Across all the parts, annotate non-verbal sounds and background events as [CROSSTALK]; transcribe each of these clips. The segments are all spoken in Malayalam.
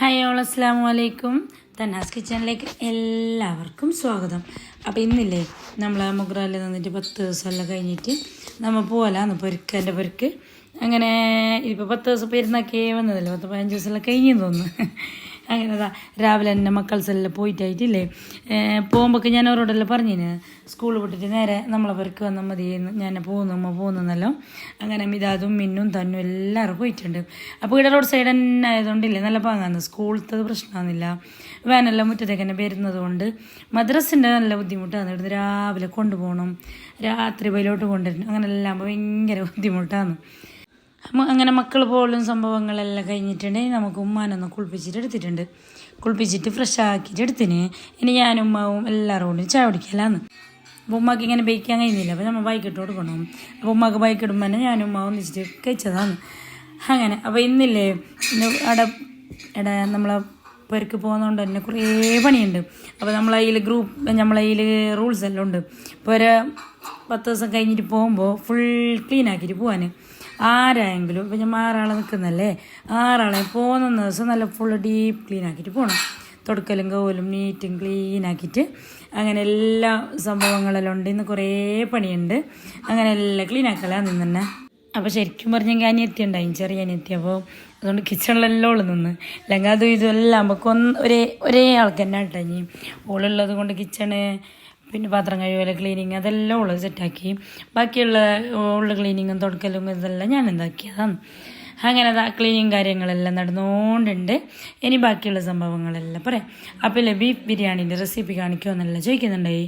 ഹായ് ഓൾ അസ്സാം വലൈക്കും തന്നാസ് കിച്ചണിലേക്ക് എല്ലാവർക്കും സ്വാഗതം. അപ്പോൾ ഇന്നില്ലേ നമ്മൾ മുഗ്രാലിൽ നിന്നിട്ട് പത്ത് ദിവസമെല്ലാം കഴിഞ്ഞിട്ട് നമ്മൾ പോകലാന്ന് പൊരുക്ക് എന്റെ പൊരുക്ക്. അങ്ങനെ ഇപ്പോൾ പത്ത് ദിവസം പെരുന്നാക്കേ വന്നതല്ലേ? പത്ത് പതിനഞ്ച് ദിവസമെല്ലാം കഴിഞ്ഞു തോന്നുന്നു. അങ്ങനെ അതാ രാവിലെ തന്നെ മക്കൾസെല്ലാം പോയിട്ടായിട്ടില്ലേ? പോകുമ്പോൾ ഞാൻ അവരോടെല്ലാം പറഞ്ഞിന് സ്കൂൾ വിട്ടിട്ട് നേരെ നമ്മളെ പെരക്ക് വന്നാൽ മതി ഞാൻ പോകുന്നു അമ്മ പോകുന്നല്ലോ അങ്ങനെ മിതാതും മിന്നും തന്നും എല്ലാവരും പോയിട്ടുണ്ട്. അപ്പോൾ ഇവിടെ റോഡ് സൈഡ് തന്നെ ആയതുകൊണ്ടില്ലേ നല്ല പാങ്ങാന്ന്. സ്കൂളത്തത് പ്രശ്നമാകുന്നില്ല വേനെല്ലാം മുറ്റത്തേക്ക് തന്നെ വരുന്നത് കൊണ്ട് മദ്രസിന്റെ നല്ല ബുദ്ധിമുട്ടാണ് ഇവിടുന്ന് രാവിലെ കൊണ്ടുപോകണം രാത്രി വയിലോട്ട് കൊണ്ടുവരണം. അങ്ങനെ എല്ലാം ഭയങ്കര ബുദ്ധിമുട്ടാണ് അങ്ങനെ മക്കൾ പോലും സംഭവങ്ങളെല്ലാം കഴിഞ്ഞിട്ടുണ്ടെങ്കിൽ നമുക്ക് ഉമ്മാനൊന്ന് കുളിപ്പിച്ചിട്ട് എടുത്തിട്ടുണ്ട്. കുളിപ്പിച്ചിട്ട് ഫ്രഷ് ആക്കിയിട്ട് എടുത്തിന്. ഇനി ഞാനും ഉമ്മാവും എല്ലാവരും കൂടി ചായ കുടിക്കലാന്ന്. അപ്പോൾ ഉമ്മാക്ക് ഇങ്ങനെ ബൈക്കാൻ കഴിയുന്നില്ല. അപ്പോൾ നമ്മൾ ബൈക്ക് ഇട്ട് കൊടുക്കണം. അപ്പോൾ ഉമ്മാക്ക് ബൈക്ക് ഇടുമ്പോൾ തന്നെ ഞാനും ഉമ്മാവും ഒന്നിച്ചിട്ട് കഴിച്ചതാണ്. അങ്ങനെ. അപ്പോൾ ഇന്നില്ലേ ഇന്ന് അവിടെ എടാ നമ്മളെ പെരക്ക് പോകുന്നതുകൊണ്ട് തന്നെ കുറേ പണിയുണ്ട്. അപ്പോൾ നമ്മളതിൽ ഗ്രൂപ്പ് നമ്മളതിൽ റൂൾസ് എല്ലാം ഉണ്ട്. ഇപ്പോൾ ഒരു പത്ത് ദിവസം കഴിഞ്ഞിട്ട് പോകുമ്പോൾ ഫുൾ ക്ലീൻ ആക്കിയിട്ട് പോകാൻ ആരായെങ്കിലും ഇപ്പം ഞാൻ ആറാളെ നിൽക്കുന്നല്ലേ ആറാളെ പോകുന്ന ദിവസം നല്ല ഫുൾ ഡീപ്പ് ക്ലീൻ ആക്കിയിട്ട് പോകണം തുടക്കലും കോലും നീറ്റും ക്ലീൻ ആക്കിയിട്ട് അങ്ങനെ എല്ലാ സംഭവങ്ങളെല്ലാം ഉണ്ട്. ഇന്ന് കുറേ പണിയുണ്ട്. അങ്ങനെ എല്ലാം ക്ലീൻ ആക്കലാ നിന്ന് തന്നെ. അപ്പോൾ ശരിക്കും പറഞ്ഞെങ്കിൽ അനിയത്തി ഉണ്ടായി ചെറിയ അനിയത്തി. അപ്പോൾ അതുകൊണ്ട് കിച്ചണിലെല്ലാം ഉള്ളു നിന്ന്. അല്ലെങ്കിൽ അതും ഇതും എല്ലാം നമുക്ക് ഒന്ന് ഒരേ ഒരേ ആൾക്ക് തന്നെ കേട്ടോ ഇനി ഓളുള്ളത് കൊണ്ട് കിച്ചണ് പിന്നെ പാത്രം കഴിയുമല്ലോ ക്ലീനിങ് അതെല്ലാം ഉള്ളത് സെറ്റാക്കി ബാക്കിയുള്ള ഉള്ള ക്ലീനിങ്ങും തുടക്കലും ഇതെല്ലാം ഞാൻ എന്താക്കിയതാണ് അങ്ങനെ ക്ലീനിങ് കാര്യങ്ങളെല്ലാം നടന്നുകൊണ്ടുണ്ട് ഇനി ബാക്കിയുള്ള സംഭവങ്ങളെല്ലാം പറയാം. അപ്പോൾ ഇല്ലേ ബീഫ് ബിരിയാണീന്റെ റെസിപ്പി കാണിക്കുമെന്നല്ല ചോദിക്കുന്നുണ്ടായി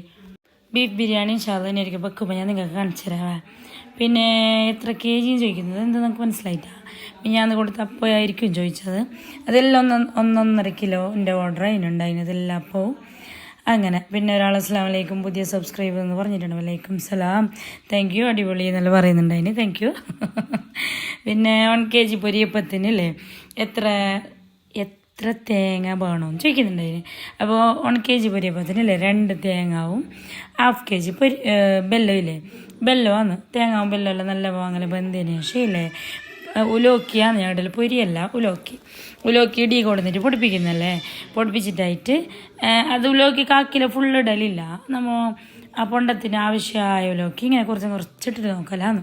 ബീഫ് ബിരിയാണി ഷാദാനായിരിക്കും വെക്കുമ്പോൾ ഞാൻ നിങ്ങൾക്ക് കാണിച്ചു തരാം പിന്നെ എത്ര കെ ജിയും ചോദിക്കുന്നത്? എന്താ നിങ്ങൾക്ക് മനസ്സിലായിട്ടാ? ഞാൻ കൊടുത്ത അപ്പോഴായിരിക്കും ചോദിച്ചത്. അതെല്ലാം ഒന്ന് ഒന്നൊന്നര കിലോ എന്റെ ഓർഡർ അതിനുണ്ടായിരുന്നു അതെല്ലാം അപ്പോൾ അങ്ങനെ. പിന്നെ ഒരാൾ അസ്സാം വലൈക്കും പുതിയ സബ്സ്ക്രൈബർ എന്ന് പറഞ്ഞിട്ടുണ്ട്. വലൈക്കും സലാം. താങ്ക് യു അടിപൊളി എന്നെല്ലാം പറയുന്നുണ്ട് അതിന്. താങ്ക് യു [LAUGHS] പിന്നെ വൺ കെ ജി പൊരിയപ്പത്തിന് അല്ലേ എത്ര എത്ര തേങ്ങ വേണമെന്ന് ചോദിക്കുന്നുണ്ട് അതിന്. അപ്പോൾ വൺ കെ ജി പൊരിയപ്പത്തിന് അല്ലേ രണ്ട് തേങ്ങാവും. ഹാഫ് കെ ജി പൊരി ബെല്ലോ ഇല്ലേ? ബെല്ലോ ആണ്. തേങ്ങാവും ബെല്ലോ എല്ലാം നല്ല വാങ്ങൽ ബന്ധത്തിന് ശേഷം ഇല്ലേ? ഉലോക്കിയാണ് ഞങ്ങളുടെ പൊരിയല്ല ഉലോക്കി. ഉലോക്കി ഇടി കൊടുത്തിട്ട് പൊടിപ്പിക്കുന്നല്ലേ? പൊടിപ്പിച്ചിട്ടായിട്ട് അത് ഉലോക്കി കാക്കില ഫുള്ള് ഇടലില്ല. നമ്മൾ ആ പൊണ്ടത്തിന് ആവശ്യമായ ഉലോക്കി ഇങ്ങനെ കുറച്ച് കുറച്ചിട്ടിട്ട് നോക്കലാന്ന്.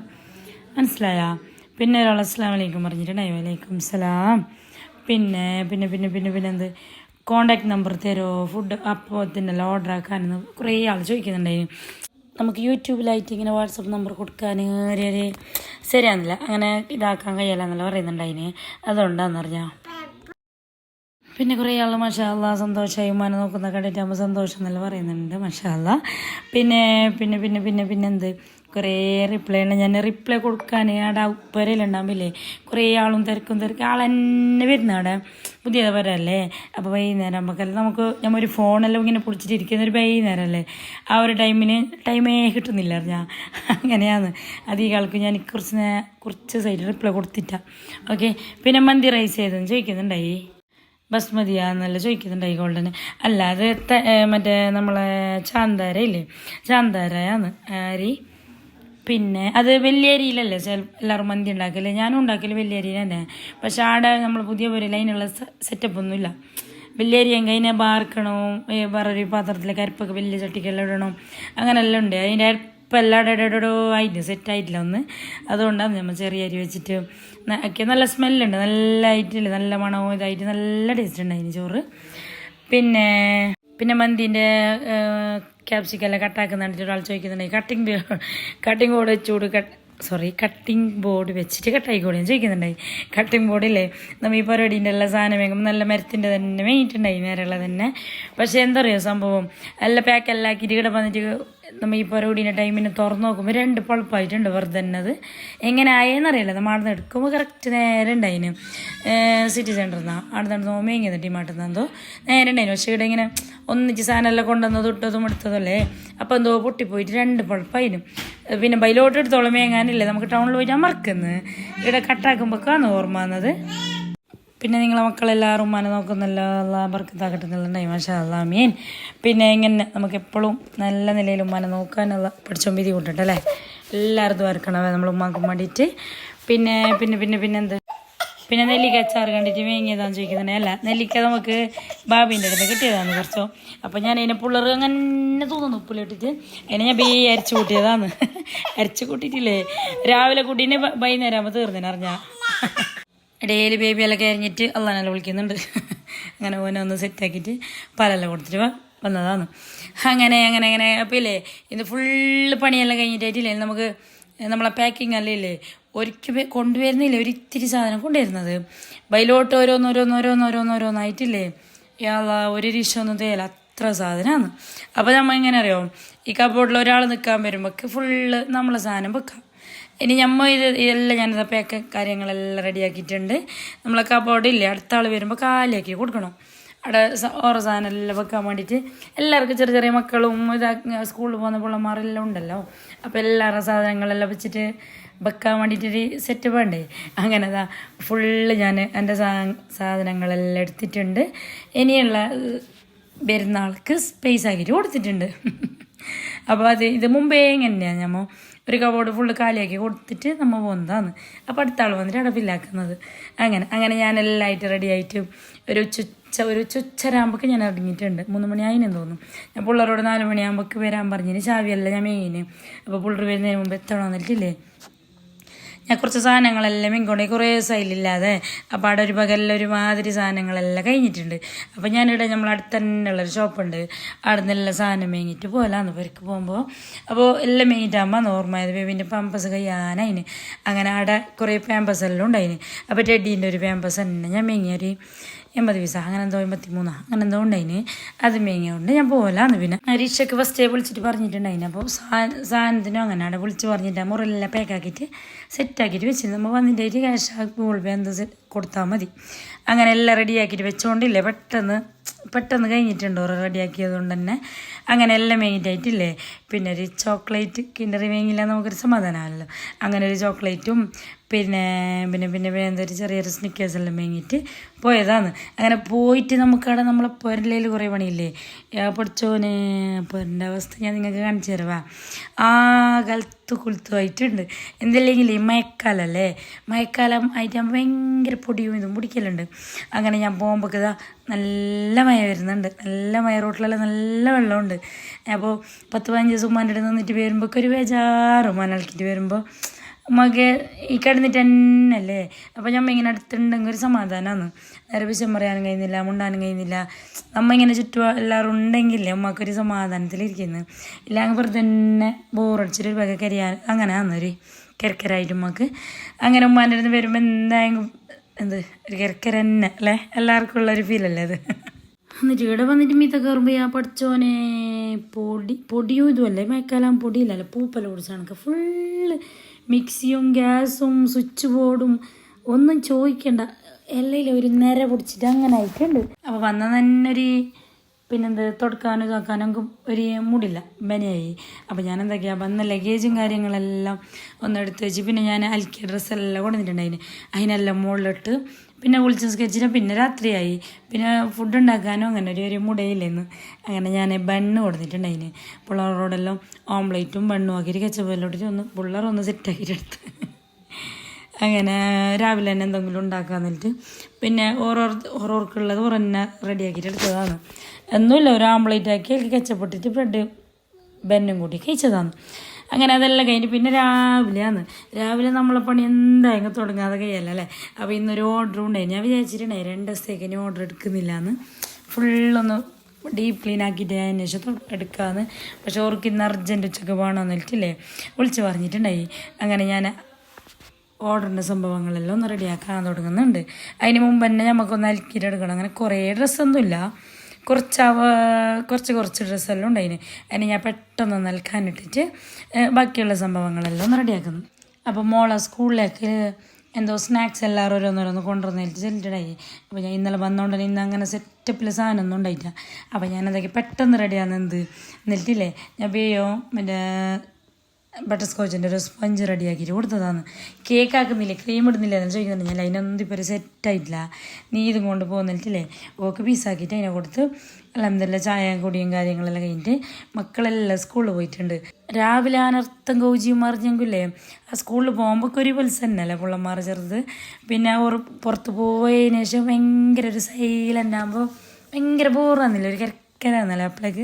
മനസ്സിലായാ? പിന്നെ ഒരാൾ അസ്ലാം വലൈക്കും പറഞ്ഞിട്ടുണ്ടായി വലൈക്കും സലാം. പിന്നെ പിന്നെ പിന്നെ പിന്നെ പിന്നെ എന്ത്? കോണ്ടാക്ട് നമ്പർ തരുമോ ഫുഡ് അപ്പോൾ തന്നെ ഓർഡർ ആക്കാനെന്ന് കുറേ ആൾ ചോദിക്കുന്നുണ്ടായിരുന്നു നമുക്ക് യൂട്യൂബിലായിട്ട് ഇങ്ങനെ വാട്സപ്പ് നമ്പർ കൊടുക്കാൻ ഒരു ശരിയാകുന്നില്ല അങ്ങനെ ഇതാക്കാൻ കഴിയില്ല എന്നല്ല പറയുന്നുണ്ടായിന്. അതുകൊണ്ടാന്ന് പറഞ്ഞാൽ പിന്നെ കുറേ ആൾ മഷാല്ല സന്തോഷമായി ഉമ്മാനെ നോക്കുന്ന കണ്ടിട്ടാകുമ്പോൾ സന്തോഷം എന്നല്ല പറയുന്നുണ്ട് മഷാല്ല പിന്നെ പിന്നെ പിന്നെ പിന്നെ പിന്നെ എന്ത് കുറേ റിപ്ലൈ ഉണ്ട്. ഞാൻ റിപ്ലൈ കൊടുക്കാൻ അവിടെ ഉപ്പരയിലുണ്ടാകുമ്പില്ലേ കുറേ ആളും തിരക്കും തിരക്കും. ആൾ തന്നെ വരുന്ന അവിടെ പുതിയത് വരല്ലേ അപ്പോൾ വൈകുന്നേരം നമുക്കെല്ലാം നമുക്ക് നമ്മൾ ഒരു ഫോണെല്ലാം ഇങ്ങനെ പിടിച്ചിട്ട് ഇരിക്കുന്ന ഒരു വൈകുന്നേരം അല്ലേ? ആ ഒരു ടൈമിന് ടൈമേ കിട്ടുന്നില്ല അറിഞ്ഞാൽ അങ്ങനെയാണ്. ഈ ആൾക്ക് ഞാൻ കുറച്ച് കുറച്ച് സൈഡിൽ റിപ്ലൈ കൊടുത്തിട്ടാ. ഓക്കെ പിന്നെ മന്തി റൈസ് ചെയ്തെന്ന് ചോദിക്കുന്നുണ്ടായി? ബസ്മതിയാന്നല്ല ചോദിക്കുന്നുണ്ടായി ഗോൾഡന് അല്ല അത് ത- മറ്റേ നമ്മളെ ചാന്താര ഇല്ലേ ചാന്താരയാണ് പിന്നെ അത് വലിയ അരിയിലല്ലേ എല്ലാവരും മന്തി ഉണ്ടാക്കൽ? ഞാനും ഉണ്ടാക്കൽ വലിയ അരിയിൽ തന്നെ പക്ഷെ ആടെ നമ്മൾ പുതിയ പോലെ അതിനുള്ള സെറ്റപ്പ് ഒന്നുമില്ല. വലിയ അരി എങ്കിൽ അതിനെ ബാർക്കണം വേറൊരു പാത്രത്തിലേക്ക് അരിപ്പൊക്കെ വലിയ ചട്ടിക്കെല്ലാം ഇടണം? അങ്ങനെല്ലാം ഉണ്ട്. അതിന്റെ അരിപ്പം എല്ലാം ഇടോ ആയിട്ട് സെറ്റായിട്ടില്ല ഒന്ന് അതുകൊണ്ടാണ് നമ്മൾ ചെറിയ അരി വെച്ചിട്ട് ഒക്കെ നല്ല സ്മെല്ലുണ്ട് നല്ല ആയിട്ടില്ല നല്ല മണവും ഇതായിട്ട് നല്ല ടേസ്റ്റ് ഉണ്ട് അതിന് ചോറ് പിന്നെ പിന്നെ മന്തിന്റെ ക്യാപ്സിക്കെല്ലാം കട്ടാക്കുന്ന കണ്ടിട്ട് ഒരാൾ ചോദിക്കുന്നുണ്ട് കട്ടിങ് കട്ടിങ് ബോർഡ് വെച്ചുകൂട് കട്ട് സോറി കട്ടിംഗ് ബോർഡ് വെച്ചിട്ട് കട്ടായിക്കോടെ ചോദിക്കുന്നുണ്ടായി കട്ടിംഗ് ബോർഡില്ലേ നമ്മൾ ഈ പരിപാടീന്റെ എല്ലാ സാധനം വേഗം നല്ല മരത്തിന്റെ തന്നെ വേങ്ങിയിട്ടുണ്ടായി നേരെയുള്ള തന്നെ. പക്ഷേ എന്താ പറയുക സംഭവം? എല്ലാം പാക്കെല്ലാം ആക്കിയിട്ട് ഇവിടെ വന്നിട്ട് നമ്മൾ ഈ പരിപാടീന്റെ ടൈമിന് തുറന്ന് നോക്കുമ്പോൾ രണ്ട് പളുപ്പായിട്ടുണ്ട് വെറുതെ അത് എങ്ങനെ ആയെന്നറിയില്ല നമ്മൾ അവിടെ നിന്ന് എടുക്കുമ്പോൾ കറക്റ്റ് നേരെ ഉണ്ടായിന്. സിറ്റി സെന്ററിൽ നിന്നാണ് അവിടെ നിന്ന് നോമേങ്ങിയത് ടീമാട്ടിൽ എന്തോ നേരെ ഉണ്ടായിന്. പക്ഷേ ഇവിടെ ഇങ്ങനെ ഒന്നിച്ച് സാധനമെല്ലാം കൊണ്ടുവന്നത് ഇട്ടതും എടുത്തതല്ലേ അപ്പോൾ എന്തോ പൊട്ടിപ്പോയിട്ട് രണ്ട് പളുപ്പായിനും പിന്നെ ബൈലോട്ട് എടുത്തോളം മേങ്ങാനില്ലേ നമുക്ക് ടൗണിൽ പോയിട്ട് മറക്കുന്നത് ഇവിടെ കട്ടാക്കുമ്പോഴൊക്കെയാണ് ഓർമ്മ വന്നത്? പിന്നെ നിങ്ങളെ മക്കളെല്ലാവരും മന നോക്കുന്നില്ല അല്ലാബർക്ക് എന്നുള്ളതായി മാഷാ മീൻ പിന്നെ ഇങ്ങനെ നമുക്ക് എപ്പോഴും നല്ല നിലയിൽ മന നോക്കാനുള്ള പഠിച്ചോ കൂട്ടട്ടെ അല്ലേ? എല്ലാവരും ദ്വാരക്കണം നമ്മൾ ഉമ്മാക്കും വേണ്ടിയിട്ട്. പിന്നെ പിന്നെ പിന്നെ പിന്നെ എന്ത്? പിന്നെ നെല്ലിക്ക അച്ചാർ കണ്ടിട്ട് വേങ്ങിയതാന്ന് ചോദിക്കുന്നത് അല്ല നെല്ലിക്ക നമുക്ക് ബാബിന്റെ അടുത്ത് കിട്ടിയതാണ് കുറച്ചോ. അപ്പോൾ ഞാൻ അതിനെ പുള്ളറ് അങ്ങനെ തോന്നുന്നു ഉപ്പിലിട്ടിട്ട് അതിനെ ഞാൻ ബേ അരച്ചു കൂട്ടിയതാണ്. അരച്ചു കൂട്ടിയിട്ടില്ലേ? രാവിലെ കൂട്ടീനെ വൈകുന്നേരം ആകുമ്പോൾ തീർന്നിന് ഇടയിൽ ബേബി എല്ലാം കരിഞ്ഞിട്ട് അള്ളാനെല്ലാം വിളിക്കുന്നുണ്ട്. അങ്ങനെ ഓനെ ഒന്ന് സെറ്റാക്കിയിട്ട് പാലെല്ലാം കൊടുത്തിട്ട് വന്നതാണ്. അങ്ങനെ അങ്ങനെ അങ്ങനെ. അപ്പോൾ ഇല്ലേ ഇന്ന് ഫുള്ള് പണിയെല്ലാം കഴിഞ്ഞിട്ടായിട്ടില്ലേ നമുക്ക് നമ്മളെ പാക്കിംഗ് അല്ലേ ഒരിക്കൽ കൊണ്ടുവരുന്നില്ല ഒരിത്തിരി സാധനം കൊണ്ടുവരുന്നത്? ബൈലോട്ട് ഓരോന്നോരോന്നോരോന്നോരോന്നോരോന്നായിട്ടില്ലേ ഇയാള ഒരു രീഷമൊന്നും തേല അത്ര സാധനമാണ് അപ്പോൾ നമ്മൾ എങ്ങനെ അറിയാം ഈ കബോർഡിൽ ഒരാൾ നിൽക്കാൻ വരുമ്പോൾ ഫുള്ള് നമ്മളെ സാധനം വെക്കാം. ഇനി ഞമ്മ ഇത് ഞാൻ ഞാനിത് പാക്ക് കാര്യങ്ങളെല്ലാം റെഡിയാക്കിയിട്ടുണ്ട് നമ്മളെ കബോർഡില്ലേ അടുത്ത ആൾ വരുമ്പോൾ കാലിയാക്കി കൊടുക്കണം. അവിടെ ഓരോ സാധനം എല്ലാം വെക്കാൻ വേണ്ടിയിട്ട് എല്ലാവർക്കും ചെറിയ ചെറിയ മക്കളും ഇതാ സ്കൂളിൽ പോകുന്ന പിള്ളമാരെല്ലാം ഉണ്ടല്ലോ. അപ്പോൾ എല്ലാവരുടെ സാധനങ്ങളെല്ലാം വെച്ചിട്ട് വെക്കാൻ വേണ്ടിയിട്ടൊരു സെറ്റ് വേണ്ടേ? അങ്ങനെ അതാ ഫുള്ള് ഞാൻ എന്റെ സാധനങ്ങളെല്ലാം എടുത്തിട്ടുണ്ട്. ഇനിയുള്ള പെരുന്നാൾക്ക് സ്പേസ് ആക്കിയിട്ട് കൊടുത്തിട്ടുണ്ട്. [LAUGHS] അപ്പോൾ അത് ഇത് മുമ്പേ എങ്ങനെയാണ് നമ്മൾ ഒരു കബോർഡ് ഫുള്ള് കാലിയാക്കി കൊടുത്തിട്ട് നമ്മൾ പോകുന്നതാണ് അപ്പോൾ അടുത്ത ആൾ വന്നിട്ട് അടപ്പില്ലാക്കുന്നത് അങ്ങനെ അങ്ങനെ ഞാൻ എല്ലാം ആയിട്ട് റെഡി ആയിട്ട് ഒരു ചുച്ച ഒരു ചുച്ചരാകുമ്പോൾ ഞാൻ ഇറങ്ങിയിട്ടുണ്ട്. മൂന്ന് മണി ആയിനെന്ന് തോന്നുന്നു. ഞാൻ പിള്ളേരോട് നാല് മണിയാകുമ്പോൾ വരാൻ പറഞ്ഞിന്. ചാവിയല്ല ഞാൻ മെയിന് അപ്പോൾ പിള്ളേർ വരുന്നതിന് മുമ്പ് എത്തണമെന്നിട്ടില്ലേ ഞാൻ കുറച്ച് സാധനങ്ങളെല്ലാം ഇങ്ങോട്ട് കുറേ സൈലില്ലാതെ അപ്പോൾ അവിടെ ഒരു പകലിൽ ഒരുമാതിരി സാധനങ്ങളെല്ലാം കഴിഞ്ഞിട്ടുണ്ട്. അപ്പോൾ ഞാനിവിടെ നമ്മൾ തന്നെ ഉള്ളൊരു ഷോപ്പുണ്ട്. അവിടെ നിന്നെല്ലാം സാധനം മേങ്ങിയിട്ട് പോലാന്ന് പെരക്ക് പോകുമ്പോൾ അപ്പോൾ എല്ലാം മേങ്ങിയിട്ടാകുമ്പോൾ ഓർമ്മയത് ബേബിന്റെ പാമ്പസ് കയ്യാനായിന്. അങ്ങനെ അവിടെ കുറേ പാമ്പസ് എല്ലാം ഉണ്ടായിന്. അപ്പോൾ ടെഡീന്റെ ഒരു പാമ്പസ് തന്നെ ഞാൻ മേങ്ങിയൊരു എൺപത് പൈസ അങ്ങനെ എന്തോ എൺപത്തി മൂന്നാ അങ്ങനെ എന്തോ ഉണ്ടായിന്. അത് മേങ്ങിയോണ്ട് ഞാൻ പോകലാന്ന് പിന്നെ. ഫസ്റ്റ് ഫസ്റ്റേ വിളിച്ചിട്ട് പറഞ്ഞിട്ടുണ്ടായിന്. അപ്പോൾ സാധനത്തിനും അങ്ങനെ അവിടെ വിളിച്ച് പറഞ്ഞിട്ട് മുറിലെല്ലാം പാക്കാക്കിയിട്ട് സെറ്റാക്കിയിട്ട് വെച്ച് നമ്മൾ വന്നിട്ടായിട്ട് ക്യാഷ് ഗൂഗിൾ പേ എന്താ കൊടുത്താൽ മതി. അങ്ങനെ എല്ലാം റെഡിയാക്കിയിട്ട് വെച്ചോണ്ടില്ലേ പെട്ടെന്ന് പെട്ടെന്ന് കഴിഞ്ഞിട്ടുണ്ട് ഓരോ റെഡിയാക്കിയത് കൊണ്ട് തന്നെ? അങ്ങനെ എല്ലാം മേങ്ങിട്ടായിട്ടില്ലേ പിന്നെ ഒരു ചോക്ലേറ്റ് കിണ്ടറി മേങ്ങില്ല നമുക്കൊരു സമാധാനമല്ലോ അങ്ങനെ ഒരു ചോക്ലേറ്റും പിന്നെ പിന്നെ പിന്നെ പിന്നെ എന്തൊരു ചെറിയൊരു സ്നിക്കേഴ്സ് എല്ലാം വാങ്ങിയിട്ട് പോയതാണ്. അങ്ങനെ പോയിട്ട് നമുക്കവിടെ നമ്മളെ പൊരലയിൽ കുറേ പണിയില്ലേ? പഠിച്ചോനെ പൊരന്റെ അവസ്ഥ ഞാൻ നിങ്ങൾക്ക് കാണിച്ചു തരവാ ആ കാലത്ത് കുളുത്തുമായിട്ടുണ്ട്. എന്തില്ലെങ്കിൽ മഴക്കാലല്ലേ മഴക്കാലം ആയിട്ട് ഞാൻ ഭയങ്കര പൊടിയും ഇതും പിടിക്കലുണ്ട് അങ്ങനെ ഞാൻ പോകുമ്പോൾ നല്ല മഴ വരുന്നുണ്ട്. നല്ല മഴ റോട്ടിലെല്ലാം നല്ല വെള്ളമുണ്ട്. അപ്പോൾ പത്ത് പതിനഞ്ച് ദിവസം ഉമ്മാന്റെ നിന്നിട്ട് വരുമ്പോൾ ഒരു ബേജാറ് മനൽക്കിട്ട് വരുമ്പോൾ ഉമ്മക്ക് ഈ കിടന്നിട്ട് തന്നെയല്ലേ? അപ്പോൾ ഞമ്മ ഇങ്ങനെ അടുത്തുണ്ടെങ്കിൽ ഒരു സമാധാനമാണ് നേരെ വിശം പറയാനും കഴിയുന്നില്ല മുണ്ടാനും കഴിയുന്നില്ല. നമ്മ ഇങ്ങനെ ചുറ്റും എല്ലാവരും ഉണ്ടെങ്കിലേ ഉമ്മക്കൊരു സമാധാനത്തിലിരിക്കുന്നു ഇല്ലെങ്കിൽ വെറുതെ തന്നെ ബോറടിച്ചിട്ട് ഒരു കരിയാൻ അങ്ങനെ ആന്നൊരു കിരക്കരായിട്ട് ഉമ്മക്ക്. അങ്ങനെ ഉമ്മാന്റെ അടുത്ത് വരുമ്പോൾ എന്തായാലും എന്ത്? ഒരു കിരക്കര തന്നെ അല്ലേ? എല്ലാവർക്കും ഉള്ളൊരു ഫീലല്ലേ അത്? എന്നിട്ട് ഇവിടെ വന്നിട്ട് മീത്ത കയറുമ്പോൾ ഞാൻ പഠിച്ചോനെ പൊടി പൊടിയും ഇതുമല്ലേ മഴക്കാലം പൊടിയില്ലല്ലോ? പൂപ്പല പൊടിച്ചാണൊക്കെ ഫുള്ള് മിക്സിയും ഗ്യാസും സ്വിച്ച് ബോർഡും ഒന്നും ചോദിക്കണ്ട. എല്ലാം ഒരു നിര പിടിച്ചിട്ട് അങ്ങനെ ആയിട്ടുണ്ട്. അപ്പോൾ വന്ന തന്നെ ഒരു പിന്നെന്ത് തുടക്കാനും ഇതാക്കാനും ഒരു മുടില്ല. ബനിയായി അപ്പോൾ ഞാൻ എന്തൊക്കെയാണ് വന്ന ലഗേജും കാര്യങ്ങളെല്ലാം ഒന്നെടുത്ത് വെച്ച് പിന്നെ ഞാൻ അൽക്കിയ ഡ്രസ്സെല്ലാം കൊണ്ടുവന്നിട്ടുണ്ടായിന്. അതിനെല്ലാം മുകളിലിട്ട് പിന്നെ കുളിച്ച സ്കെച്ചിനെ പിന്നെ രാത്രിയായി. പിന്നെ ഫുഡ് ഉണ്ടാക്കാനും അങ്ങനെ ഒരു ഒരു മുടയില്ലെന്ന്. അങ്ങനെ ഞാൻ ബണ്ണ് കൊടുത്തിട്ടുണ്ടായിന്. പിള്ളേരോടെല്ലാം ഓംലേറ്റും ബണ്ണും ആക്കിയിട്ട് കച്ചപ്പോലോട്ടിട്ട് ഒന്ന് പിള്ളേർ ഒന്ന് സെറ്റാക്കിയിട്ടെടുത്ത് അങ്ങനെ രാവിലെ തന്നെ എന്തെങ്കിലും ഉണ്ടാക്കാൻ എന്നിട്ട് പിന്നെ ഓരോ ഓരോർക്കുള്ളത് ഓരോന്നെ റെഡിയാക്കിയിട്ട് എടുത്തതാണ്. ഒന്നുമില്ല ഒരു ആംപ്ലേറ്റ് ആക്കി അതിൽ കച്ചപ്പെട്ടിട്ട് ബ്രെഡ് ബെന്നും കൂട്ടി കഴിച്ചതാണ്. അങ്ങനെ അതെല്ലാം കഴിഞ്ഞ് പിന്നെ രാവിലെയാണ് രാവിലെ നമ്മളെ പണി എന്തായാലും തുടങ്ങാതെ കഴിയല്ല അല്ലേ? അപ്പോൾ ഇന്നൊരു ഓർഡർ ഉണ്ടായി ഞാൻ വിചാരിച്ചിട്ടുണ്ടായി രണ്ട് ദിവസത്തേക്ക് ഇനി ഓർഡർ എടുക്കുന്നില്ല എന്ന് ഫുള്ളൊന്ന് ഡീപ്പ് ക്ലീൻ ആക്കിയിട്ട് ഞാൻ അന്വേഷിച്ചു എടുക്കാമെന്ന് പക്ഷെ ഓർക്ക് ഇന്ന് അർജന്റ് ഉച്ചയ്ക്ക് പോകണമെന്ന് വെച്ചിട്ടില്ലേ? വിളിച്ച് പറഞ്ഞിട്ടുണ്ടായി. അങ്ങനെ ഞാൻ ഓർഡറിന്റെ സംഭവങ്ങളെല്ലാം ഒന്ന് റെഡിയാക്കാൻ തുടങ്ങുന്നുണ്ട്. അതിന് മുമ്പ് തന്നെ നമുക്കൊന്ന് അലക്കിയിട്ട് എടുക്കണം. അങ്ങനെ കുറേ ഡ്രസ്സൊന്നുമില്ല കുറച്ച് കുറച്ച് കുറച്ച് ഡ്രസ്സെല്ലാം ഉണ്ടായിന് അതിന്. ഞാൻ പെട്ടെന്ന് നൽകാനിട്ടിട്ട് ബാക്കിയുള്ള സംഭവങ്ങളെല്ലാം റെഡിയാക്കുന്നു. അപ്പോൾ മോളെ സ്കൂളിലേക്ക് എന്തോ സ്നാക്സ് എല്ലാവരും ഓരോന്നോരോന്ന് കൊണ്ടുവന്നിട്ട് ചെല്ലിട്ടായി അപ്പോൾ ഞാൻ ഇന്നലെ വന്നോണ്ട് ഇന്ന് അങ്ങനെ സെറ്റപ്പിൽ സാധനമൊന്നും ഉണ്ടായിട്ടില്ല. അപ്പോൾ ഞാൻ എന്തൊക്കെ പെട്ടെന്ന് റെഡിയാകുന്നത് എന്ത് എന്നിട്ടില്ലേ ഞാൻ വേയോ മറ്റേ ബട്ടർ സ്കോച്ചിന്റെ ഒരു സ്പഞ്ച് റെഡിയാക്കിയിട്ട് കൊടുത്തതാണ്. കേക്ക് ആക്കുന്നില്ല ക്രീം ഇടുന്നില്ല എന്ന് ചോദിക്കുന്നുണ്ട്. ഞാൻ അതിനൊന്നും ഇപ്പോൾ ഒരു സെറ്റായിട്ടില്ല നീ ഇതും കൊണ്ട് പോകുന്നിട്ടില്ലേ ഓക്ക് പീസാക്കിയിട്ട് അതിനെ കൊടുത്ത് അലഹമില്ല ചായ കുടിയും കാര്യങ്ങളെല്ലാം കഴിഞ്ഞിട്ട് മക്കളെല്ലാം സ്കൂളിൽ പോയിട്ടുണ്ട്. രാവിലെ അനർത്ഥം കൗജിയും മറിഞ്ഞെങ്കിലേ ആ സ്കൂളിൽ പോകുമ്പോൾ ഒരു പൽസ് തന്നെയല്ലേ പിള്ളമാർ ചെറുത്. പിന്നെ പുറത്ത് പോയതിനു ശേഷം ഭയങ്കര ഒരു സൈലന്റ് ആകുമ്പോൾ ഭയങ്കര ബോറാന്നില്ല ഒരു കിരക്കരാന്നല്ലേ അപ്പോഴേക്ക്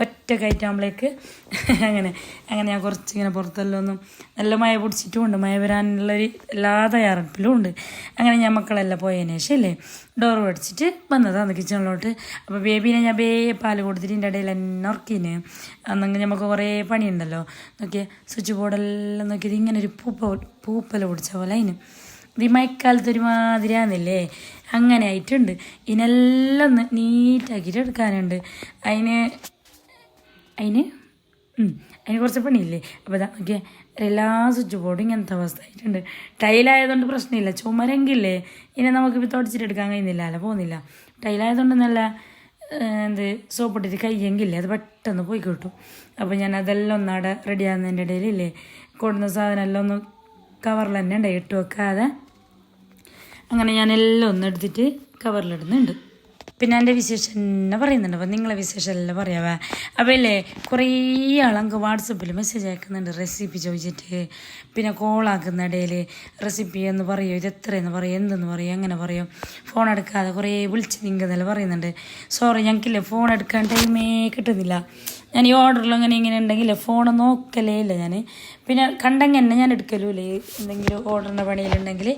ഒറ്റ കയറ്റാകുമ്പോഴേക്ക് [LAUGHS] അങ്ങനെ അങ്ങനെ ഞാൻ കുറച്ച് ഇങ്ങനെ പുറത്തെല്ലാം ഒന്നും നല്ല മഴ പിടിച്ചിട്ടും ഉണ്ട്. മഴ വരാനുള്ളൊരു എല്ലാ തയ്യാറെടുപ്പിലും ഉണ്ട്. അങ്ങനെ ഞാൻ മക്കളെല്ലാം പോയതിന് ശേഷം അല്ലേ ഡോർ പഠിച്ചിട്ട് വന്നതാണ് കിച്ചണിലോട്ട് അപ്പോൾ ബേബീനെ ഞാൻ ബേ പാൽ കൊടുത്തിട്ട് എന്റെ ഇടയിൽ എന്നെ ഉറക്കീന്. അന്നെങ്കിൽ നമുക്ക് കുറേ പണിയുണ്ടല്ലോ. നോക്കിയാൽ സ്വിച്ച് ബോർഡെല്ലാം നോക്കിയത് ഇങ്ങനെ ഒരു പൂപ്പ പൂപ്പല പിടിച്ച പോലെ അതിന് ഇത് മഴക്കാലത്ത് ഒരുമാതിരിയാന്നില്ലേ അങ്ങനെ ആയിട്ടുണ്ട്. ഇതിനെല്ലാം ഒന്ന് നീറ്റാക്കിയിട്ട് എടുക്കാനുണ്ട്. അതിന് അതിന് അതിന് കുറച്ച് പണിയില്ലേ? അപ്പോൾ ഇതാ നോക്കിയ എല്ലാ സ്വിച്ച് ബോർഡും ഇങ്ങനത്തെ അവസ്ഥ ആയിട്ടുണ്ട് ടൈലായതുകൊണ്ട് പ്രശ്നമില്ല. ചുമരെങ്കിലേ ഇനി നമുക്ക് ഇപ്പോൾ തുടച്ചിട്ട് എടുക്കാൻ കഴിയുന്നില്ല. അല്ല പോകുന്നില്ല. ടൈലായതുകൊണ്ട് നല്ല എന്ത് സോപ്പിട്ടിട്ട് കയ്യെങ്കില്ലേ അത് പെട്ടെന്ന് പോയി കിട്ടും അപ്പോൾ ഞാൻ അതെല്ലാം ഒന്നവിടെ റെഡി ആകുന്നതിന്റെ ഇടയിലില്ലേ? കൊടുന്ന സാധനം എല്ലാം ഒന്ന് കവറിൽ തന്നെ ഉണ്ട് ഇട്ട് വെക്കാതെ. അങ്ങനെ ഞാൻ എല്ലാം ഒന്ന് എടുത്തിട്ട് കവറിലിടുന്നുണ്ട് പിന്നെ എന്റെ വിശേഷം തന്നെ പറയുന്നുണ്ട് അപ്പോൾ നിങ്ങളെ വിശേഷം എല്ലാം പറയാവേ. അപ്പോൾ ഇല്ലേ കുറേ ആളങ്ങ് വാട്സപ്പിൽ മെസ്സേജ് അയക്കുന്നുണ്ട് റെസിപ്പി ചോദിച്ചിട്ട്. പിന്നെ കോളാക്കുന്ന ഇടയിൽ റെസിപ്പി എന്ന് പറയോ ഇത് എത്രയെന്ന് പറയും എന്തെന്ന് പറയും അങ്ങനെ പറയും. ഫോൺ എടുക്കാതെ കുറേ വിളിച്ച് നിൽക്കുന്നെല്ലാം പറയുന്നുണ്ട്. സോറി ഞങ്ങൾക്കില്ലേ ഫോൺ എടുക്കാൻ ടൈമേ കിട്ടുന്നില്ല. ഞാൻ ഈ ഓർഡറിലും അങ്ങനെ ഇങ്ങനെ ഉണ്ടെങ്കിൽ ഫോൺ നോക്കലേ ഇല്ല ഞാൻ പിന്നെ കണ്ടെങ്കിൽ തന്നെ ഞാൻ എടുക്കലൂലേ എന്തെങ്കിലും ഓർഡറിന്റെ പണിയിലുണ്ടെങ്കിൽ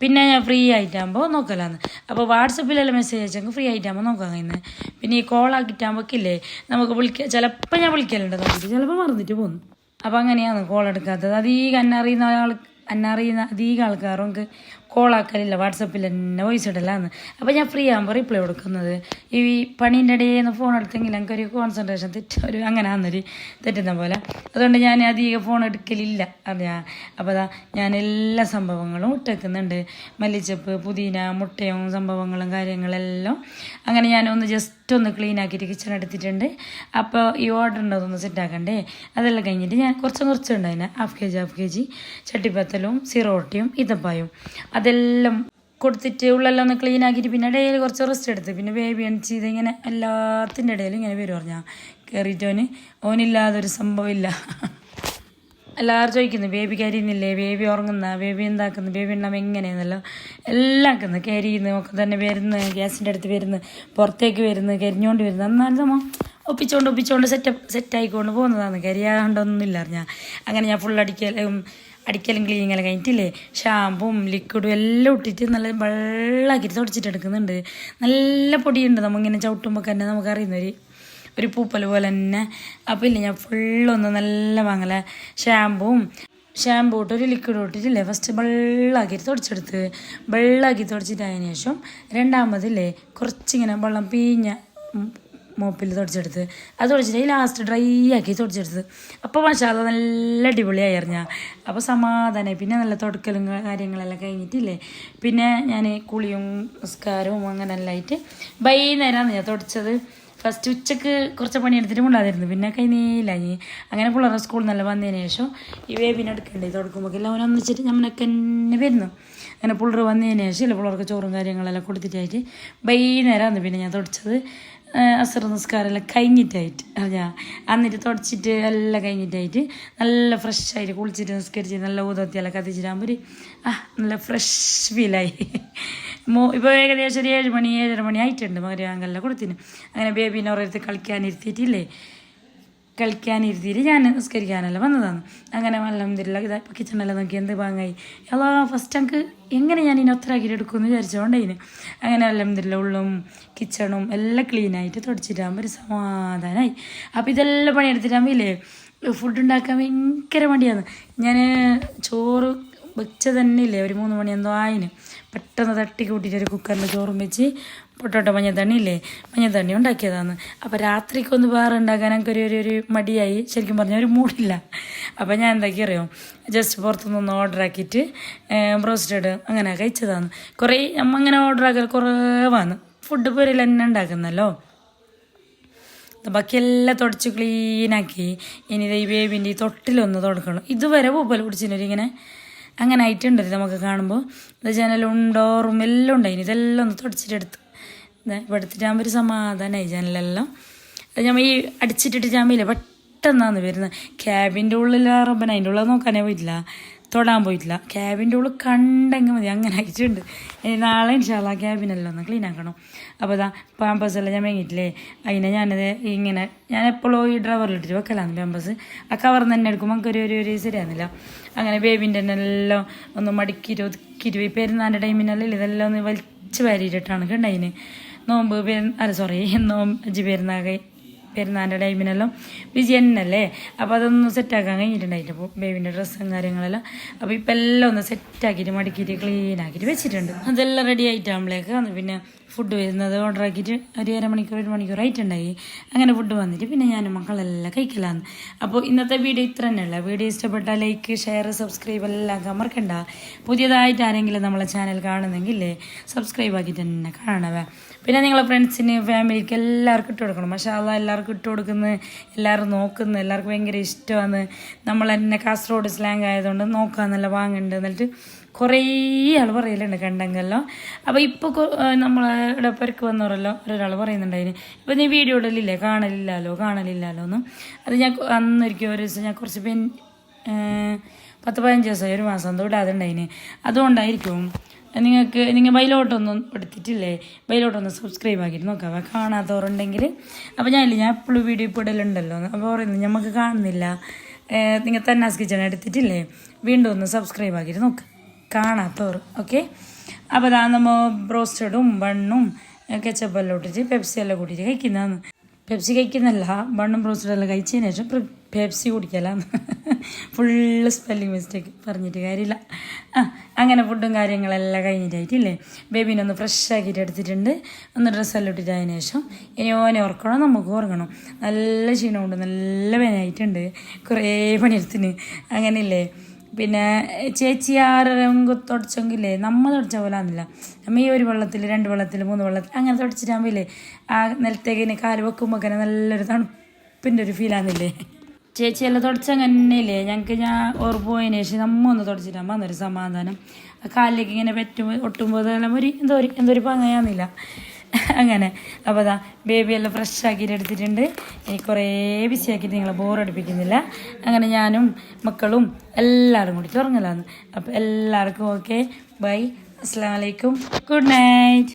പിന്നെ ഞാൻ ഫ്രീ ആയിട്ടാകുമ്പോൾ നോക്കലാന്ന്. അപ്പോൾ വാട്സപ്പിലെല്ലാം മെസ്സേജ് അയച്ചെങ്കിൽ ഫ്രീ ആയിട്ടാകുമ്പോൾ നോക്കാം ഇന്ന്. പിന്നെ ഈ കോൾ ആക്കിയിട്ടാകുമ്പോഴേക്കില്ലേ നമുക്ക് വിളിക്കുക ചിലപ്പോൾ ഞാൻ വിളിക്കലുണ്ട്. നോക്കിയിട്ട് ചിലപ്പോൾ മറന്നിട്ട് പോകുന്നു അപ്പോൾ അങ്ങനെയാണ് കോൾ എടുക്കാത്തത്. അധികം അന്നറിയുന്ന ആൾ അന്നറിയുന്ന അധികം എനിക്ക് കോളാക്കലില്ല വാട്സപ്പിൽ തന്നെ വോയിസ് ഇടലാന്ന്. അപ്പോൾ ഞാൻ ഫ്രീ ആകുമ്പോൾ റിപ്ലൈ കൊടുക്കുന്നത്. ഈ പണീന്റെ ഇടയിൽ നിന്ന് ഫോൺ എടുത്തെങ്കിൽ എനിക്കൊരു കോൺസെൻട്രേഷൻ തെറ്റ ഒരു അങ്ങനെ ആണെന്നൊരു തെറ്റുന്ന പോലെ. അതുകൊണ്ട് ഞാൻ അധികം ഫോൺ എടുക്കലില്ല. അറിയാ അപ്പോൾ അതാ ഞാൻ എല്ലാ സംഭവങ്ങളും ഇട്ടേക്കുന്നുണ്ട്. മല്ലിച്ചപ്പ് പുതിന മുട്ടയും സംഭവങ്ങളും കാര്യങ്ങളെല്ലാം. അങ്ങനെ ഞാൻ ഒന്ന് ജസ്റ്റ് ഒന്ന് ക്ലീൻ ആക്കിയിട്ട് കിച്ചൺ എടുത്തിട്ടുണ്ട്. അപ്പോൾ ഈ ഓർഡർ ഉണ്ടോന്നൊന്ന് സെറ്റാക്കണ്ടേ അതെല്ലാം കഴിഞ്ഞിട്ട് ഞാൻ കുറച്ച് കുറച്ചുണ്ട് അതിന്. Half K G half K G ചട്ടിപ്പത്തലും സിറോട്ടിയും ഇതപ്പായും അതെല്ലാം കൊടുത്തിട്ട് ഉള്ളെല്ലാം ഒന്ന് ക്ലീൻ ആക്കിയിട്ട് പിന്നെ ഇടയിൽ കുറച്ച് റെസ്റ്റ് എടുത്ത്. പിന്നെ ബേബി എണിച്ച് ഇതിങ്ങനെ എല്ലാത്തിന്റെ ഇടയിൽ ഇങ്ങനെ വരും പറഞ്ഞാൽ കയറിയിട്ട് ഓന് ഓനില്ലാതൊരു സംഭവമില്ല എല്ലാവരും ചോദിക്കുന്നു ബേബി കരിയുന്നില്ലേ ബേബി ഉറങ്ങുന്ന? ബേബി എന്താക്കുന്നു? ബേബി ഉണ്ടാകും എങ്ങനെയെന്നല്ലോ എല്ലാം ആക്കുന്നു കരിയുന്നു ഒക്കെ തന്നെ വരുന്നു ഗ്യാസിന്റെ അടുത്ത് വരുന്നു പുറത്തേക്ക് വരുന്നു കരിഞ്ഞുകൊണ്ട് വരുന്നു. എന്നാലും ഒപ്പിച്ചുകൊണ്ട് ഒപ്പിച്ചുകൊണ്ട് സെറ്റ് സെറ്റായിക്കൊണ്ട് പോകുന്നതാണ്. കരിയാണ്ടൊന്നുമില്ല അറിഞ്ഞാൽ അങ്ങനെ ഞാൻ ഫുൾ അടിക്കലും അടിക്കലും ക്ലീനിങ്ങെല്ലാം കഴിഞ്ഞിട്ടില്ലേ ഷാമ്പും ലിക്വിഡും എല്ലാം ഇട്ടിട്ട് നല്ല വെള്ളമാക്കിയിട്ട് തുടച്ചിട്ട് എടുക്കുന്നുണ്ട്. നല്ല പൊടിയുണ്ട്. നമ്മളിങ്ങനെ ചവിട്ടുമ്പോൾ തന്നെ നമുക്കറിയുന്നൊരു ഒരു പൂപ്പൽ പോലെ തന്നെ. അപ്പോൾ ഇല്ല ഞാൻ ഫുള്ളൊന്ന് നല്ല വാങ്ങല ഷാമ്പുവും ഷാമ്പൂ ഇട്ട് ഒരു ലിക്വിഡ് ഇട്ടിട്ടില്ലേ ഫസ്റ്റ് വെള്ളമാക്കിയിട്ട് തുടച്ചെടുത്ത്. വെള്ളമാക്കി തുടച്ചിട്ടായതിനു ശേഷം രണ്ടാമതില്ലേ കുറച്ചിങ്ങനെ വെള്ളം പീഞ്ഞ മോപ്പിൽ തുടച്ചെടുത്ത്. അത് തുടച്ചിട്ട് ലാസ്റ്റ് ഡ്രൈ ആക്കി തുടച്ചെടുത്ത്. അപ്പോൾ മസാല നല്ല അടിപൊളിയായി അറിഞ്ഞാൽ അപ്പോൾ സമാധാനമായി പിന്നെ നല്ല തുടക്കലും കാര്യങ്ങളെല്ലാം കഴിഞ്ഞിട്ടില്ലേ? പിന്നെ ഞാൻ കുളിയും നിസ്കാരവും അങ്ങനെ എല്ലാം ആയിട്ട് വൈകുന്നേരമാണ് ഞാൻ തുടച്ചത്. ഫസ്റ്റ് ഉച്ചയ്ക്ക് കുറച്ച് പണിയെടുത്തിട്ട് മുണ്ടാതിരുന്നു. പിന്നെ കൈനീല ഇനി അങ്ങനെ പിള്ളേരെ സ്കൂളിൽ നിന്നെല്ലാം വന്നതിന് ശേഷം ഈ വേബിനെ എടുക്കണ്ടേ തുടക്കുമ്പോൾ എല്ലാം അവനെ ഒന്നിച്ചിട്ട് നമ്മളൊക്കെ തന്നെ വരുന്നു. അങ്ങനെ പിള്ളേർ വന്നതിന് ശേഷം ഇല്ല പിള്ളേർക്ക് ചോറും കാര്യങ്ങളെല്ലാം കൊടുത്തിട്ടായിട്ട് വൈകുന്നേരമാണ് പിന്നെ ഞാൻ തുടച്ചത്. അസർ നിസ്കാരമെല്ലാം കഴിഞ്ഞിട്ടായിട്ട്. അറിയാ എന്നിട്ട് തുടച്ചിട്ട് എല്ലാം കഴിഞ്ഞിട്ടായിട്ട് നല്ല ഫ്രഷ് ആയിട്ട് കുളിച്ചിട്ട് നിസ്കരിച്ച് നല്ല ഊതത്തിയെല്ലാം കത്തിച്ചിട്ടാകുമ്പോൾ ഒരു ആ നല്ല ഫ്രഷ് ഫീലായി മോ ഇപ്പോൾ ഏകദേശം ഒരു ഏഴ് മണി ഏഴര മണി ആയിട്ടുണ്ട് മകരവാങ്കെല്ലാം കൊടുത്തിന് അങ്ങനെ ബേബീനെ ഓരോരുത്തർ കളിക്കാനിരുത്തിയിട്ടില്ലേ കളിക്കാനിരുത്തിയിട്ട് ഞാൻ നിസ്കരിക്കാനെല്ലാം വന്നതാണ്. അങ്ങനെ അലഹമില്ല ഇതാ ഇപ്പോൾ കിച്ചണെല്ലാം നോക്കി എന്ത് പാങ്ങായി. എല്ലാ ഫസ്റ്റ് എനിക്ക് എങ്ങനെ ഞാൻ ഇതിനെ ഒത്തരാക്കിയിട്ട് എടുക്കുമെന്ന് വിചാരിച്ചോണ്ട് അതിന് അങ്ങനെ അലഹമില്ല ഉള്ളും കിച്ചണും എല്ലാം ക്ലീനായിട്ട് തുടച്ചിട്ടാകുമ്പോൾ ഒരു സമാധാനമായി അപ്പോൾ ഇതെല്ലാം പണിയെടുത്തിട്ടാകുമ്പോൾ ഇല്ലേ ഫുഡ് ഉണ്ടാക്കാൻ ഭയങ്കര മടിയാണ്. ഞാൻ ചോറ് വെച്ച തന്നെ ഇല്ലേ ഒരു മൂന്ന് മണി എന്തോ ആയിന്. പെട്ടെന്ന് തട്ടി കൂട്ടിയിട്ട് ഒരു കുക്കറിൽ ചോറും വെച്ച് പൊട്ടോട്ടോ മഞ്ഞത്തണ്ണി ഇല്ലേ മഞ്ഞത്തണ്ണി ഉണ്ടാക്കിയതാണ്. അപ്പോൾ രാത്രിക്കൊന്ന് വേറെ ഉണ്ടാക്കാൻ എനിക്കൊരു ഒരു ഒരു മടിയായി. ശരിക്കും പറഞ്ഞാൽ ഒരു മൂടില്ല. അപ്പോൾ ഞാൻ എന്താക്കി അറിയോ? ജസ്റ്റ് പുറത്തുനിന്ന് ഓർഡർ ആക്കിയിട്ട് ബ്രോസ്റ്റഡ് അങ്ങനെ കഴിച്ചതാണ്. കുറേ നമ്മൾ അങ്ങനെ ഓർഡർ ആക്കൽ കുറവാണ് ഫുഡ് പോലെ തന്നെ ഉണ്ടാക്കുന്നല്ലോ. ബാക്കിയെല്ലാം തുടച്ച് ക്ലീനാക്കി ഇനി ഈ ബേബിന്റെ ഈ തൊട്ടിലൊന്ന് തുടക്കണം. ഇതുവരെ പൂപ്പൽ പിടിച്ചിട്ടുണ്ടെങ്കിൽ ഇങ്ങനെ? അങ്ങനെ ആയിട്ടുണ്ട് നമുക്ക് കാണുമ്പോൾ ഇത് ജനലുണ്ടോറും എല്ലാം ഉണ്ടായിന് ഇതെല്ലാം ഒന്ന് തുടച്ചിട്ടെടുത്ത് ഇവിടെ എടുത്തിട്ടാകുമ്പോൾ ഒരു സമാധാനമായി ജനലെല്ലാം. അത് ഞാൻ ഈ അടിച്ചിട്ടിട്ട് ഞാൻ പെട്ടെന്നാണ് വരുന്നത്. ക്യാബിന്റെ ഉള്ളിൽ റബ്ബൻ അതിന്റെ ഉള്ളിൽ നോക്കാനേ പോയിട്ടില്ല. തൊടാൻ പോയിട്ടില്ല. ക്യാബിന്റെ ഉള്ളിൽ കണ്ടെങ്കിൽ മതി. അങ്ങനെ അയച്ചിട്ടുണ്ട്. നാളെ ഇൻഷാല്ല ക്യാബിനെല്ലാം ഒന്ന് ക്ലീൻ ആക്കണം. അപ്പോൾ ഇതാ പാമ്പസ് എല്ലാം ഞാൻ വാങ്ങിയിട്ടില്ലേ അതിനെ ഞാനത് ഇങ്ങനെ ഞാൻ എപ്പോഴും ഈ ഡ്രൈവറിലിട്ടിട്ട് വെക്കലാന്ന് പാമ്പസ് ആ കവർ തന്നെ എടുക്കുമ്പോൾ നമുക്ക് ഒരു ഒരു ഒരു ശരിയാകുന്നില്ല അങ്ങനെ ബേബിന്റെ തന്നെ എല്ലാം ഒന്ന് മടക്കിയിട്ട് ഒതുക്കിയിട്ട് ഈ പെരുന്നാന്റെ ടൈമിനെല്ലാം ഇതെല്ലാം ഒന്ന് വലിച്ച് വാരിയിട്ടിട്ടാണ് കണ്ടതിന് നോമ്പ് പെരുന്ന അല്ല സോറി നോമ്പ് അജി പെരുന്നാൾ പെരുന്നാളിന്റെ ടൈമിനെല്ലാം ബിജി തന്നെയല്ലേ അപ്പോൾ അതൊന്ന് സെറ്റാക്കാൻ കഴിഞ്ഞിട്ടുണ്ടായിട്ട് അപ്പോൾ ബേബിന്റെ ഡ്രസ്സും കാര്യങ്ങളെല്ലാം. അപ്പോൾ ഇപ്പം എല്ലാം ഒന്ന് സെറ്റാക്കിയിട്ട് മടക്കിയിട്ട് ക്ലീൻ ആക്കിയിട്ട് വെച്ചിട്ടുണ്ട്. അതെല്ലാം റെഡി ആയിട്ടാകുമ്പോഴേക്ക് അന്ന് പിന്നെ ഫുഡ് വരുന്നത് ഓർഡർ ആക്കിയിട്ട് ഒരു അരമണിക്കൂർ ഒരു മണിക്കൂർ ആയിട്ടുണ്ടായി. അങ്ങനെ ഫുഡ് വന്നിട്ട് പിന്നെ ഞാൻ മക്കളെല്ലാം കഴിക്കലാന്ന്. അപ്പോൾ ഇന്നത്തെ വീഡിയോ ഇത്ര തന്നെയല്ല വീഡിയോ ഇഷ്ടപ്പെട്ടാൽ ലൈക്ക് ഷെയർ സബ്സ്ക്രൈബ് എല്ലാം മറക്കണ്ട. പുതിയതായിട്ട് ആരെങ്കിലും നമ്മളെ ചാനൽ കാണുന്നെങ്കിൽ സബ്സ്ക്രൈബ് ആക്കിയിട്ട് തന്നെ കാണണവേ പിന്നെ നിങ്ങളെ ഫ്രണ്ട്സിന് ഫാമിലിക്ക് എല്ലാവർക്കും ഇട്ട് കൊടുക്കണം. പക്ഷേ അതാ എല്ലാവർക്കും ഇട്ട് കൊടുക്കുന്നത് എല്ലാവരും നോക്കുന്നത് എല്ലാവർക്കും ഭയങ്കര ഇഷ്ടമാണ്. നമ്മൾ തന്നെ കാസർഗോഡ് സ്ലാങ് ആയതുകൊണ്ട് നോക്കാന്നല്ല വാങ്ങുന്നുണ്ട് എന്നിട്ട് കുറേ ആൾ പറയലുണ്ട് കണ്ടെങ്കിലോ അപ്പോൾ ഇപ്പോൾ നമ്മളുടെ പെരക്ക് വന്നവരല്ലോ ഒരാൾ പറയുന്നുണ്ടായിന് ഇപ്പോൾ നീ വീഡിയോ ഇടലില്ലേ? കാണലില്ലല്ലോ കാണലില്ലല്ലോ ഒന്നും അത് ഞാൻ അന്നൊരിക്കും ഒരു ദിവസം ഞാൻ കുറച്ച് പെൻ പത്ത് പതിനഞ്ച് ദിവസമായി ഒരു മാസം എന്തോ ഇടാതെ ഉണ്ടായിന് അതുകൊണ്ടായിരിക്കും നിങ്ങൾക്ക് നിങ്ങൾ ബൈലോട്ടൊന്നും എടുത്തിട്ടില്ലേ? ബൈലോട്ടൊന്ന് സബ്സ്ക്രൈബ് ആക്കിയിട്ട് നോക്കാം. കാണാത്തവരുണ്ടെങ്കിൽ. അപ്പോൾ ഞാനില്ല ഞാൻ എപ്പോഴും വീഡിയോ ഇപ്പോൾ അപ്പോൾ പറയുന്നത് നമുക്ക് കാണുന്നില്ല. നിങ്ങൾ തന്നാസ് കിച്ചൺ എടുത്തിട്ടില്ലേ? വീണ്ടും ഒന്ന് സബ്സ്ക്രൈബ് ആക്കിയിട്ട് നോക്ക്. കാണാത്തവർ ഓക്കെ? അപ്പോൾ അതാ നമ്മൾ ബ്രോസ്റ്റഡും ബണ്ണും കെച്ചപ്പെല്ലാം ഇട്ടിട്ട് പെപ്സി എല്ലാം കൂട്ടിയിട്ട് കഴിക്കുന്നതാണ്. പെപ്സി കഴിക്കുന്നല്ല ബണ്ണും ബ്രോസ്റ്റഡും എല്ലാം കഴിച്ചതിന് ശേഷം പെപ്സി കുടിക്കലാന്ന് ഫുള്ള് സ്പെല്ലിങ് മിസ്റ്റേക്ക് പറഞ്ഞിട്ട് കാര്യമില്ല. ആ അങ്ങനെ ഫുഡും കാര്യങ്ങളെല്ലാം കഴിഞ്ഞിട്ടായിട്ടില്ലേ? ബേബീനെ ഒന്ന് ഫ്രഷ് ആക്കിയിട്ട് എടുത്തിട്ടുണ്ട്. ഒന്ന് ഡ്രസ്സെല്ലാം ഇട്ടിട്ട് അതിന് ശേഷം ഇനി ഓനെ ഉറക്കണം നമുക്ക് ഉറങ്ങണം. നല്ല ക്ഷീണമുണ്ട് നല്ല വേനായിട്ടുണ്ട് കുറേ പണിയെടുത്തിന്. അങ്ങനെയില്ലേ? പിന്നെ ചേച്ചി ആരും തുടച്ചെങ്കിലേ നമ്മൾ തുടച്ച പോലെ ആന്നില്ല നമ്മൾ ഈ ഒരു വെള്ളത്തിൽ രണ്ട് വെള്ളത്തിൽ മൂന്ന് വെള്ളത്തിൽ അങ്ങനെ തുടച്ചിട്ടാകുമ്പോഴേ ആ നിലത്തേക്ക് ഇങ്ങനെ കാൽ വെക്കുമ്പോൾ തന്നെ നല്ലൊരു തണുപ്പിന്റെ ഒരു ഫീൽ ആകുന്നില്ലേ ചേച്ചി എല്ലാം തുടച്ചങ്ങനെയല്ലേ? ഞങ്ങൾക്ക് ഞാൻ പോയതിന് ശേഷം നമ്മ ഒന്ന് തുടച്ചിട്ടാകുമ്പോൾ അന്നൊരു സമാധാനം. കാലിലേക്ക് ഇങ്ങനെ പറ്റുമ്പോൾ ഒട്ടുമ്പോൾ അതെല്ലാം ഒരു എന്തോ ഒരു എന്തോ ഒരു പങ്ങയാന്നില്ല അങ്ങനെ. അപ്പോൾ അതാ ബേബി എല്ലാം ഫ്രഷ് ആക്കിയിട്ട് എടുത്തിട്ടുണ്ട്. ഇനി കുറേ ബിസിയാക്കിയിട്ട് നിങ്ങളെ ബോറടിപ്പിക്കുന്നില്ല അങ്ങനെ ഞാനും മക്കളും എല്ലാവരും കൂടി തുറങ്ങലാന്ന് അപ്പോൾ എല്ലാവർക്കും ഓക്കെ ബൈ അസ്സാം വലൈക്കും ഗുഡ് നൈറ്റ്